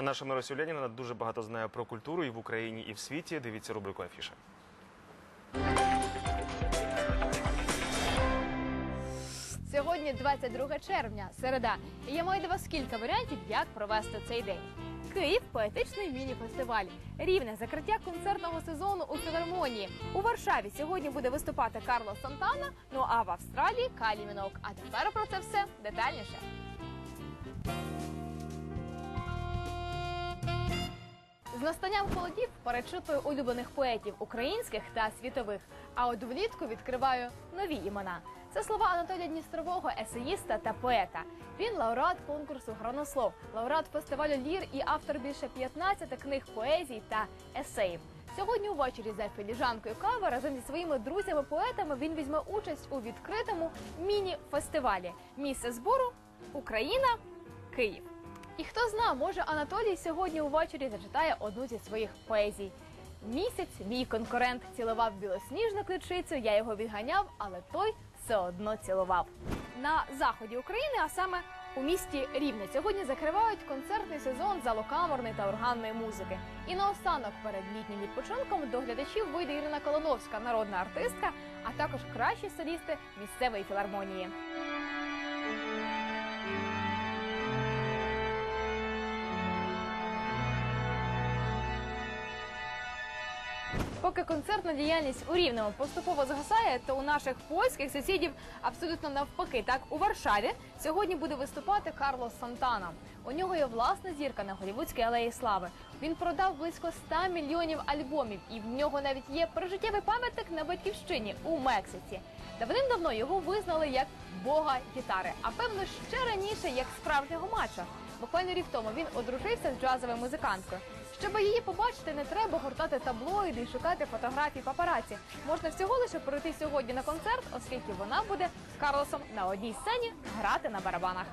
А наша Мирося Леніна дуже багато знає про культуру і в Україні, і в світі. Дивіться рубрику Афіша. Сьогодні 22 червня, середа. І я маю до вас кілька варіантів, як провести цей день. Київ поетичний міні-фестиваль. Рівне закриття концертного сезону у філармонії. У Варшаві сьогодні буде виступати Карло Сантана. Ну а в Австралії Калі Мінок. А тепер про це все детальніше. З настанням холодів перечитую улюблених поетів українських та світових. А от влітку відкриваю нові імена. Це слова Анатолія Дністрового, есеїста та поета. Він лауреат конкурсу Гранослов, лауреат фестивалю Лір і автор більше 15 книг поезій та есеїв. Сьогодні увечері за філіжанкою кави разом зі своїми друзями-поетами він візьме участь у відкритому міні-фестивалі. Місце збору Україна, Київ. І хто зна, може Анатолій сьогодні увечері зачитає одну зі своїх поезій. Місяць мій конкурент цілував білосніжну ключицю, я його відганяв, але той все одно цілував. На заході України, а саме у місті Рівне, сьогодні закривають концертний сезон залокамерної та органної музики. І наостанок перед літнім відпочинком до глядачів вийде Ірина Колоновська, народна артистка, а також кращі солісти місцевої філармонії. Поки концертна діяльність у Рівному поступово згасає, то у наших польських сусідів абсолютно навпаки. Так у Варшаві сьогодні буде виступати Карлос Сантана. У нього є власна зірка на голівудській алеї слави. Він продав близько 100 мільйонів альбомів, і в нього навіть є прожиттєвий пам'ятник на батьківщині у Мексиці. Давним-давно його визнали як бога гітари, а певно ще раніше як справжнього мачо. Буквально рік тому він одружився з джазовою музиканткою. Щоб її побачити, не треба гортати таблоїди і шукати фотографії папараці. Можна всього лише прийти сьогодні на концерт, оскільки вона буде з Карлосом на одній сцені грати на барабанах.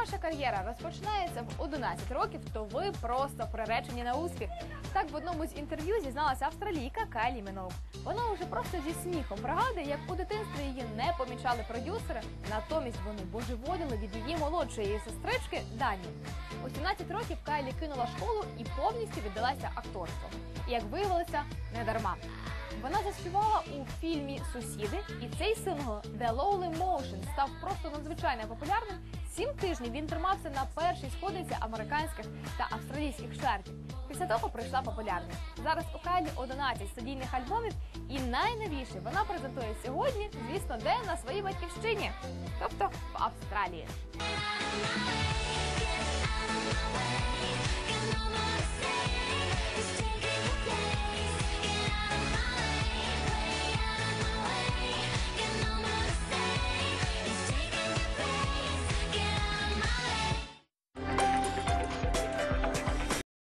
Ваша кар'єра розпочинається в 11 років, то ви просто приречені на успіх. Так в одному з інтерв'ю зізналася австралійка Кайлі Міноук. Вона уже просто зі сміхом пригадує, як у дитинстві її не помічали продюсери, натомість вони божеволіли від її молодшої сестрички Дані. У 17 років Кайлі кинула школу і повністю віддалася акторству. І як виявилося, не дарма. Вона заспівала у фільмі Сусіди, і цей сингл The Lowly Motion став просто надзвичайно популярним. Сім тижнів він тримався на першій сходинці американських та австралійських чартів. Після того прийшла популярність. Зараз у Кайлі 11 студійних альбомів, і найновіше вона презентує сьогодні, звісно, де на своїй батьківщині, тобто в Австралії.